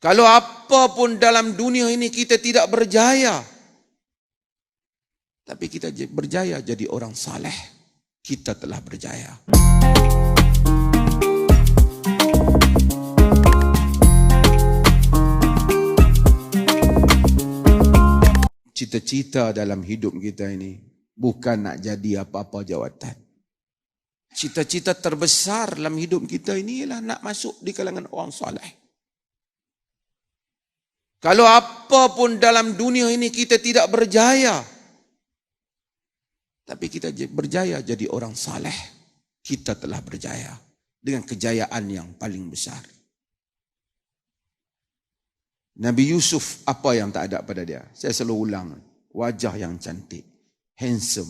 Kalau apa pun dalam dunia ini kita tidak berjaya. Tapi kita berjaya jadi orang saleh. Kita telah berjaya. Cita-cita dalam hidup kita ini bukan nak jadi apa-apa jawatan. Cita-cita terbesar dalam hidup kita ini ialah nak masuk di kalangan orang saleh. Kalau apa pun dalam dunia ini kita tidak berjaya, tapi kita berjaya jadi orang saleh, kita telah berjaya dengan kejayaan yang paling besar. Nabi Yusuf apa yang tak ada pada dia? Saya selalu ulang, wajah yang cantik, handsome,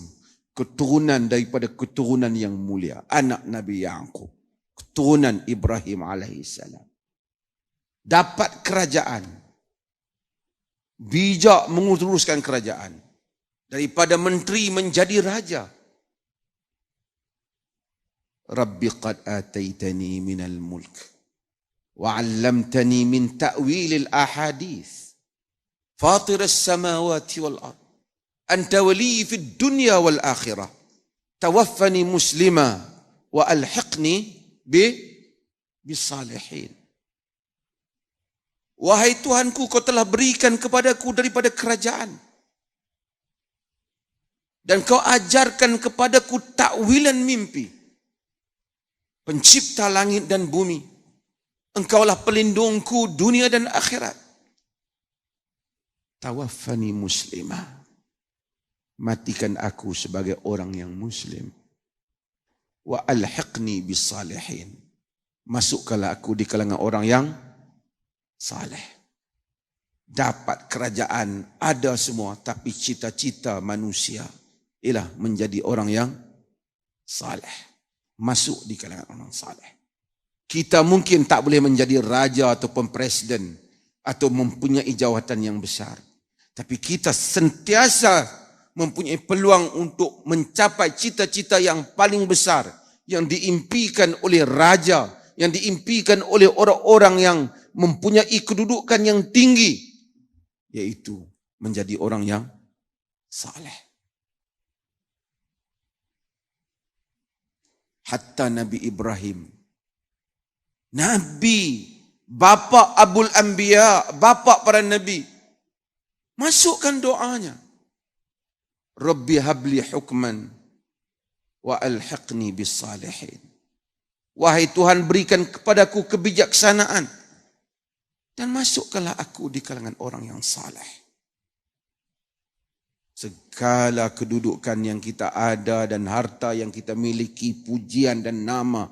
keturunan daripada keturunan yang mulia, anak Nabi Yaqub, keturunan Ibrahim alaihissalam. Dapat kerajaan, bijak menguruskan kerajaan daripada menteri menjadi raja. Rabbi qad ataitani minal mulk wa 'allamtani min ta'wil al ahadith. Fatir as samawati wal ard. Anta wali fi dunya wal akhirah. Tawaffani muslima wa alhiqni bi bis salihin Wahai Tuhanku, kau telah berikan kepadaku daripada kerajaan. Dan kau ajarkan kepadaku takwilan mimpi. Pencipta langit dan bumi. Engkaulah pelindungku dunia dan akhirat. Tawaffani muslimah. Matikan aku sebagai orang yang muslim. Wa alhiqni bis salihin. Masukkanlah aku di kalangan orang yang saleh. Dapat kerajaan ada semua tapi cita-cita manusia ialah menjadi orang yang saleh. Masuk di kalangan orang saleh. Kita mungkin tak boleh menjadi raja ataupun presiden atau mempunyai jawatan yang besar. Tapi kita sentiasa mempunyai peluang untuk mencapai cita-cita yang paling besar yang diimpikan oleh raja, yang diimpikan oleh orang-orang yang mempunyai kedudukan yang tinggi yaitu menjadi orang yang saleh. Hatta Nabi Ibrahim Nabi bapa Abul Anbiya, bapa para nabi masukkan doanya. Rabbi habli hukman wa alhiqni bis salihin. Wahai Tuhan berikan kepadaku kebijaksanaan dan masukkanlah aku di kalangan orang yang saleh. Segala kedudukan yang kita ada dan harta yang kita miliki, pujian dan nama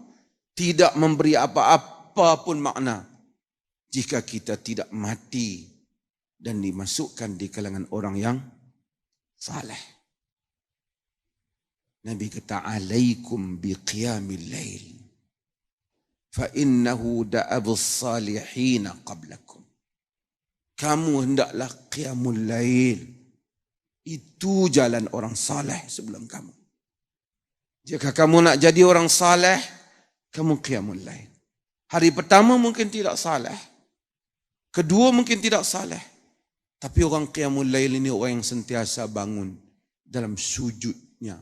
tidak memberi apa-apa pun makna jika kita tidak mati dan dimasukkan di kalangan orang yang saleh. Nabi kata alaikum biqiyamil lail innahu da'abus salihin qablakum kamu hendaklah qiyamul lail. Itu jalan orang saleh sebelum kamu. Jika kamu nak jadi orang saleh kamu qiyamul lail. Hari pertama mungkin tidak saleh. Kedua mungkin tidak saleh. Tapi orang qiyamul lail ini orang yang sentiasa bangun dalam sujudnya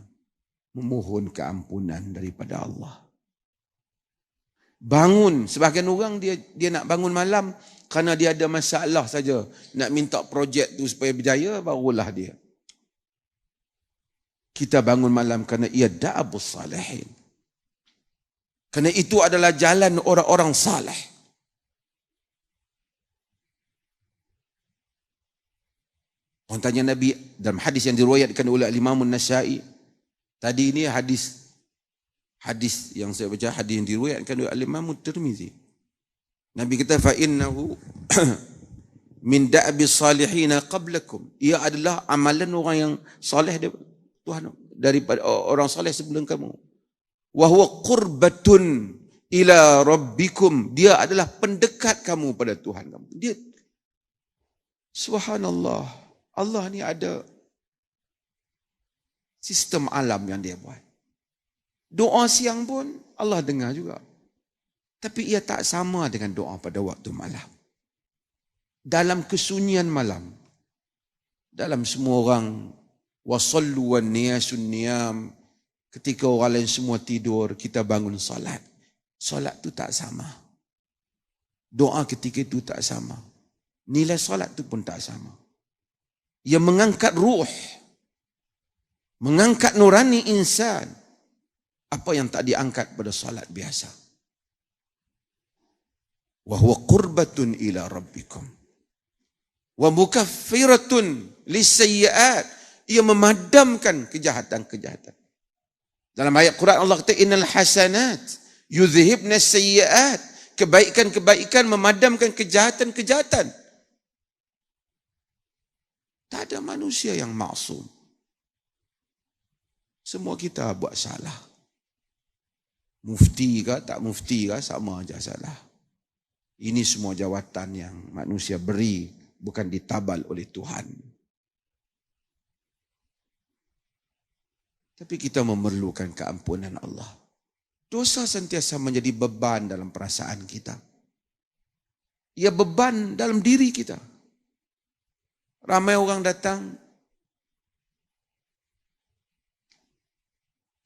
memohon keampunan daripada Allah bangun. Sebahagian orang dia dia nak bangun malam kerana dia ada masalah saja. Nak minta projek tu supaya berjaya barulah dia. Kita bangun malam kerana ia da'abus salihin. Kerana itu adalah jalan orang-orang saleh Orang tanya Nabi dalam hadis yang diriwayatkan oleh Imam An-Nasa'i. Tadi ini hadis hadis yang saya baca hadis yang diriwayatkan oleh Imam Tirmizi. Nabi kata fa innahu min da'bi salihin qablakum. Ia adalah amalan orang yang saleh Tuhan daripada orang saleh sebelum kamu. Wa huwa qurbatun ila rabbikum. Dia adalah pendekat kamu pada Tuhan kamu. Dia Subhanallah. Allah ni ada sistem alam yang dia buat. Doa siang pun Allah dengar juga. Tapi ia tak sama dengan doa pada waktu malam. dalam kesunyian malam. Dalam semua orang wasallu wan niyasun niyam ketika orang lain semua tidur kita bangun solat. Solat tu tak sama. Doa ketika itu tak sama. Nilai solat tu pun tak sama. Ia mengangkat ruh. Mengangkat nurani insan. Apa yang tak diangkat pada solat biasa. Wahuwa qurbatun ila rabbikum. Wa mukaffiratun lisayyiat. Ia memadamkan kejahatan-kejahatan. Dalam ayat Quran Allah kata innal hasanat yudhibna sayyiat. Kebaikan-kebaikan memadamkan kejahatan-kejahatan. Tak ada manusia yang maksum. Semua kita buat salah. Mufti ke tak mufti ke sama aja salah. Ini semua jawatan yang manusia beri bukan ditabal oleh Tuhan. Tapi kita memerlukan keampunan Allah. Dosa sentiasa menjadi beban dalam perasaan kita. Ia beban dalam diri kita. Ramai orang datang.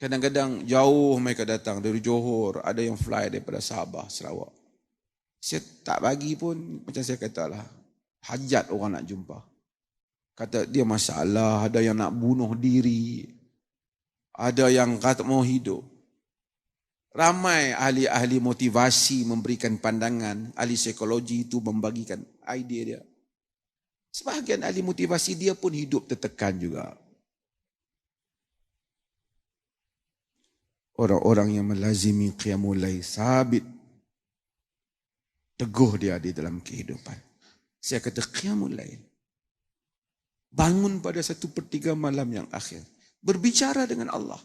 Kadang-kadang jauh mereka datang dari Johor. Ada yang fly daripada Sabah, Sarawak. Saya tak bagi pun, macam saya katalah. Hajat orang nak jumpa. Kata dia masalah, ada yang nak bunuh diri, ada yang kata mau hidup. Ramai ahli-ahli motivasi memberikan pandangan, ahli psikologi itu membagikan idea dia. Sebahagian ahli motivasi dia pun hidup tertekan juga. Orang-orang yang melazimi qiyamul lail sabit teguh dia di dalam kehidupan. Saya kata qiyamul lail. Bangun pada satu pertiga malam yang akhir berbicara dengan Allah.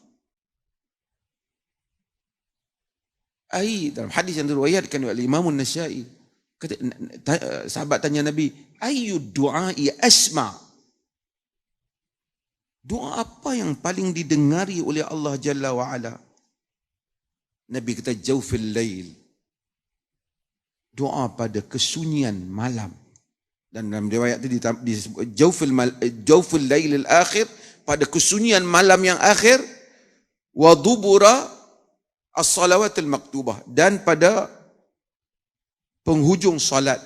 Ai dalam hadis yang diriwayatkan oleh Imam An-Nasa'i kata sahabat tanya Nabi, "Ayyu du'ai asma?" Doa apa yang paling didengari oleh Allah Jalla wa Ala? Nabi kata jaufil lail. Doa pada kesunyian malam. Dan dalam riwayat itu disebut jaufil jaufil lail al-akhir pada kesunyian malam yang akhir wa dubura as-salawatul maktubah dan pada penghujung salat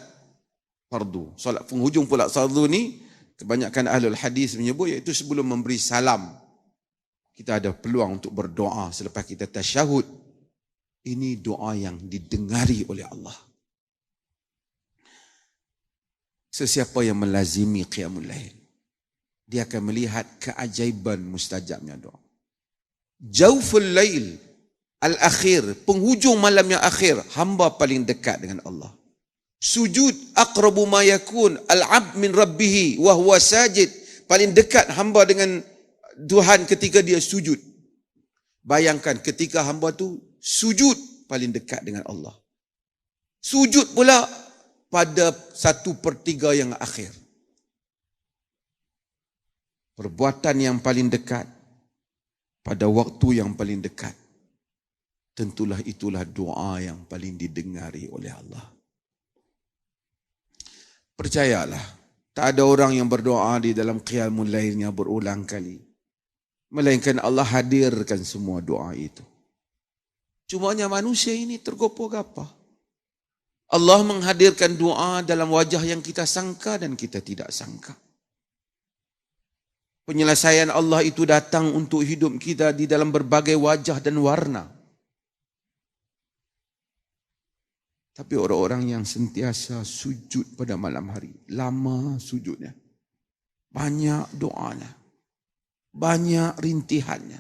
fardu. Salat penghujung pula fardu ni kebanyakan ahlul hadis menyebut iaitu sebelum memberi salam kita ada peluang untuk berdoa selepas kita tasyahud. Ini doa yang didengari oleh Allah. Sesiapa yang melazimi qiyamul lail dia akan melihat keajaiban mustajabnya doa. Jauful lail al-akhir, penghujung malam yang akhir, hamba paling dekat dengan Allah. Sujud aqrabu ma yakun al-'abd min rabbih wa huwa sajid, paling dekat hamba dengan Tuhan ketika dia sujud. Bayangkan ketika hamba tu sujud paling dekat dengan Allah. Sujud pula pada satu pertiga yang akhir. Perbuatan yang paling dekat pada waktu yang paling dekat. Tentulah itulah doa yang paling didengari oleh Allah. Percayalah tak ada orang yang berdoa di dalam qiyamul lailnya berulang kali. Melainkan Allah hadirkan semua doa itu cumanya manusia ini tergopoh-gapoh Allah menghadirkan doa dalam wajah yang kita sangka dan kita tidak sangka. Penyelesaian Allah itu datang untuk hidup kita di dalam berbagai wajah dan warna. Tapi orang-orang yang sentiasa sujud pada malam hari, lama sujudnya, banyak doanya, banyak rintihannya,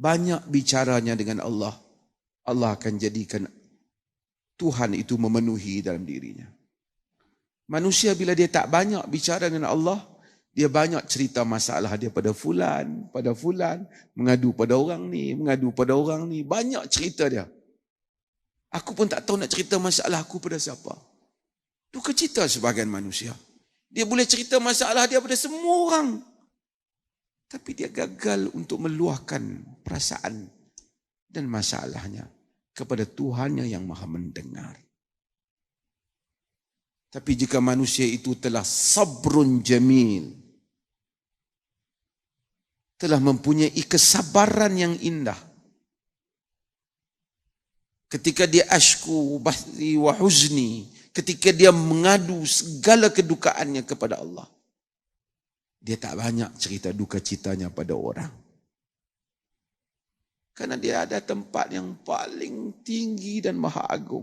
banyak bicaranya dengan Allah, Allah akan jadikan Tuhan itu memenuhi dalam dirinya. Manusia bila dia tak banyak bicara dengan Allah, dia banyak cerita masalah dia pada fulan, pada fulan, mengadu pada orang ni, mengadu pada orang ni, banyak cerita dia. Aku pun tak tahu nak cerita masalah aku pada siapa. Itu kecita sebagian manusia. Dia boleh cerita masalah dia pada semua orang. Tapi dia gagal untuk meluahkan perasaan dan masalahnya kepada Tuhannya yang maha mendengar. Tapi jika manusia itu telah sabrun jamil, telah mempunyai kesabaran yang indah. Ketika dia ashku bahri wa huzni, ketika dia mengadu segala kedukaannya kepada Allah. Dia tak banyak cerita duka citanya pada orang. Karena dia ada tempat yang paling tinggi dan maha agung.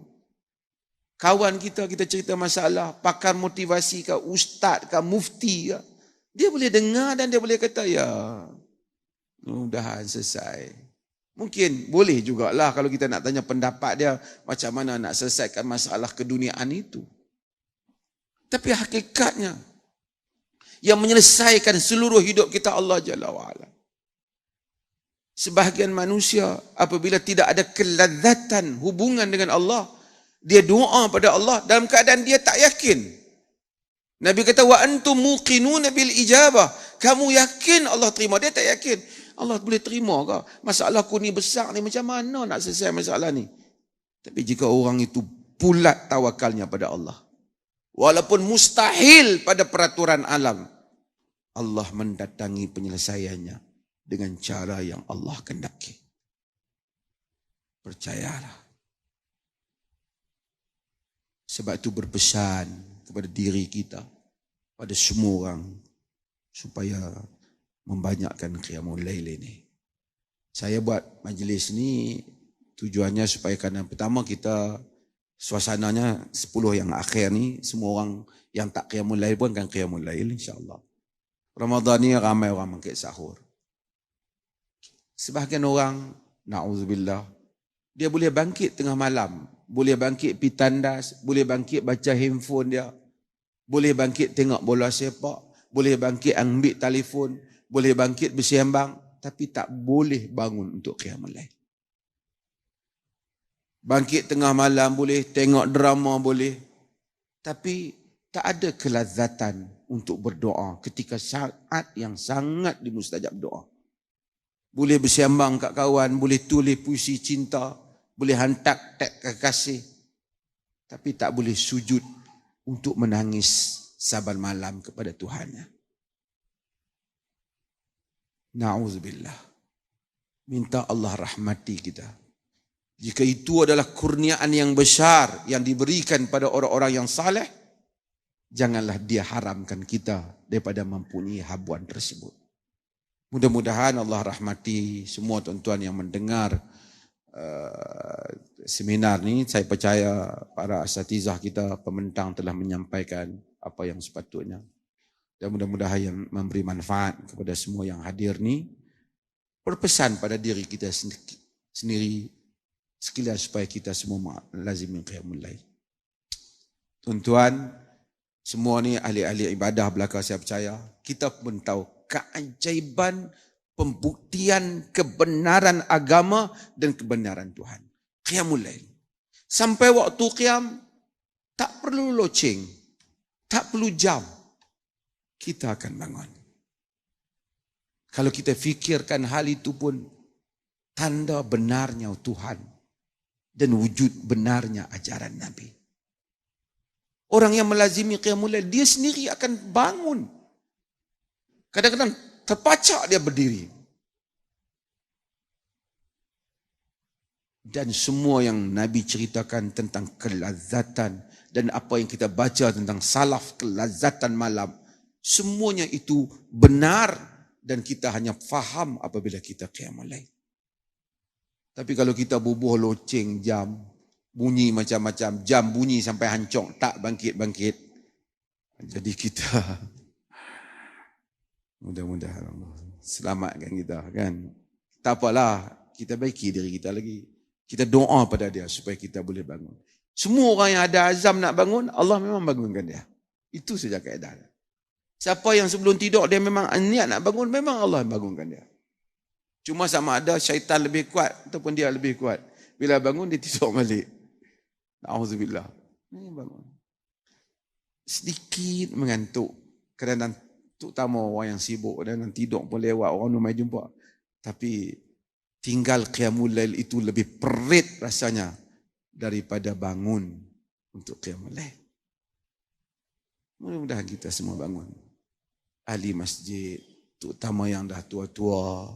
Kawan kita, kita cerita masalah, pakar motivasi ke, ustaz ke, mufti ke. Dia boleh dengar dan dia boleh kata, ya, mudahan selesai. Mungkin boleh jugalah kalau kita nak tanya pendapat dia, macam mana nak selesaikan masalah keduniaan itu. Tapi hakikatnya, yang menyelesaikan seluruh hidup kita Allah Jalla wa'ala. Sebahagian manusia apabila tidak ada kelazatan hubungan dengan Allah, dia doa pada Allah dalam keadaan dia tak yakin. Nabi kata wa antum muqinuna bil ijabah. Kamu yakin Allah terima? Dia tak yakin. Allah boleh terima ke? Masalah ku ni besar ni macam mana nak selesai masalah ni? Tapi jika orang itu pulat tawakalnya pada Allah. Walaupun mustahil pada peraturan alam. Allah mendatangi penyelesaiannya dengan cara yang Allah kendaki. Percayalah. Sebab itu berpesan kepada diri kita, pada semua orang, supaya membanyakkan qiyamul lail ini. Saya buat majlis ni tujuannya supaya kerana pertama kita suasananya 10 yang akhir ni semua orang yang tak qiyamul lail pun akan qiyamul lail insya-Allah. Ramadan ni ramai orang mangkit sahur. Sebahagian orang naudzubillah dia boleh bangkit tengah malam boleh bangkit pi tandas, boleh bangkit baca handphone dia, boleh bangkit tengok bola sepak, boleh bangkit ambil telefon, boleh bangkit bersembang, tapi tak boleh bangun untuk qiyamul lail. Bangkit tengah malam boleh, tengok drama boleh, tapi tak ada kelazatan untuk berdoa ketika saat yang sangat dimustajab doa. Boleh bersembang kat kawan, boleh tulis puisi cinta, boleh hantar tag kekasih tapi tak boleh sujud untuk menangis saban malam kepada Tuhannya. Nauzubillah. Minta Allah rahmati kita. Jika itu adalah kurniaan yang besar yang diberikan pada orang-orang yang saleh, janganlah dia haramkan kita daripada mempunyai habuan tersebut. Mudah-mudahan Allah rahmati semua tuan-tuan yang mendengar Uh, seminar ni. Saya percaya para asatizah kita pementang telah menyampaikan apa yang sepatutnya. Dan mudah-mudahan yang memberi manfaat kepada semua yang hadir ni. Berpesan pada diri kita sendiri sekilas supaya kita semua lazim qiyamul lail. Tuan-tuan, semua ni ahli-ahli ibadah belaka saya percaya, kita pun tahu keajaiban pembuktian kebenaran agama dan kebenaran Tuhan. Qiyamul lail. Sampai waktu qiyam tak perlu loceng, tak perlu jam. Kita akan bangun. Kalau kita fikirkan hal itu pun tanda benarnya Tuhan dan wujud benarnya ajaran Nabi. Orang yang melazimi qiyamul lail dia sendiri akan bangun. Kadang-kadang terpacak dia berdiri. Dan semua yang Nabi ceritakan tentang kelazatan dan apa yang kita baca tentang salaf kelazatan malam, semuanya itu benar dan kita hanya faham apabila kita qiyamul lail. Tapi kalau kita bubuh loceng jam, bunyi macam-macam, jam bunyi sampai hancur, tak bangkit-bangkit. Jadi kita Mudah-mudahan Allah selamatkan kita kan. Tak apalah, kita baiki diri kita lagi. Kita doa pada dia supaya kita boleh bangun. Semua orang yang ada azam nak bangun, Allah memang bangunkan dia. Itu saja kaedah. Siapa yang sebelum tidur dia memang niat nak bangun, memang Allah bangunkan dia. Cuma sama ada syaitan lebih kuat ataupun dia lebih kuat. Bila bangun dia tidur balik. Alhamdulillah. Ini bangun. Sedikit mengantuk. Kadang-kadang terutama orang yang sibuk dan tidur pun lewat orang ramai jumpa tapi tinggal qiyamul lail itu lebih perit rasanya daripada bangun untuk qiyamul lail Mudah-mudahan kita semua bangun. Ahli masjid, terutama yang dah tua-tua.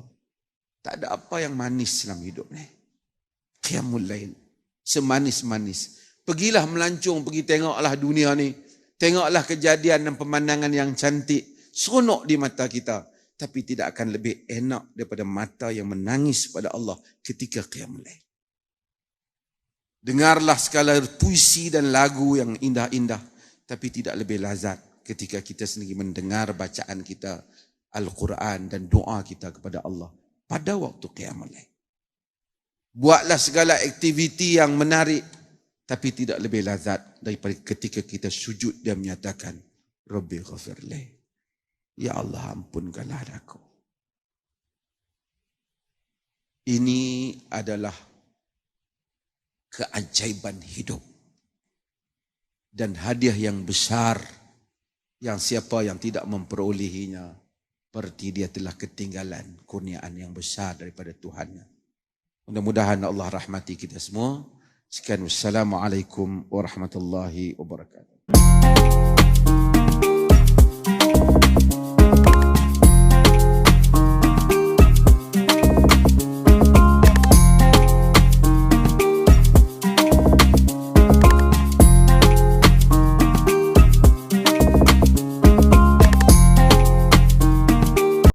Tak ada apa yang manis dalam hidup ni. Qiyamul lail. Semanis-manis. Pergilah melancung, pergi tengoklah dunia ni. Tengoklah kejadian dan pemandangan yang cantik. Seronok di mata kita. Tapi tidak akan lebih enak daripada mata yang menangis pada Allah ketika qiyamul lail. Dengarlah segala puisi dan lagu yang indah-indah. Tapi tidak lebih lazat ketika kita sendiri mendengar bacaan kita Al-Quran dan doa kita kepada Allah pada waktu qiyamul lail. Buatlah segala aktiviti yang menarik tapi tidak lebih lazat daripada ketika kita sujud dan menyatakan Rabbi ghafirli. Ya Allah ampunkanlah aku. Ini adalah keajaiban hidup dan hadiah yang besar yang siapa yang tidak memperolehinya berarti dia telah ketinggalan kurniaan yang besar daripada Tuhannya. Mudah-mudahan Allah rahmati kita semua. Sekian wassalamualaikum warahmatullahi wabarakatuh.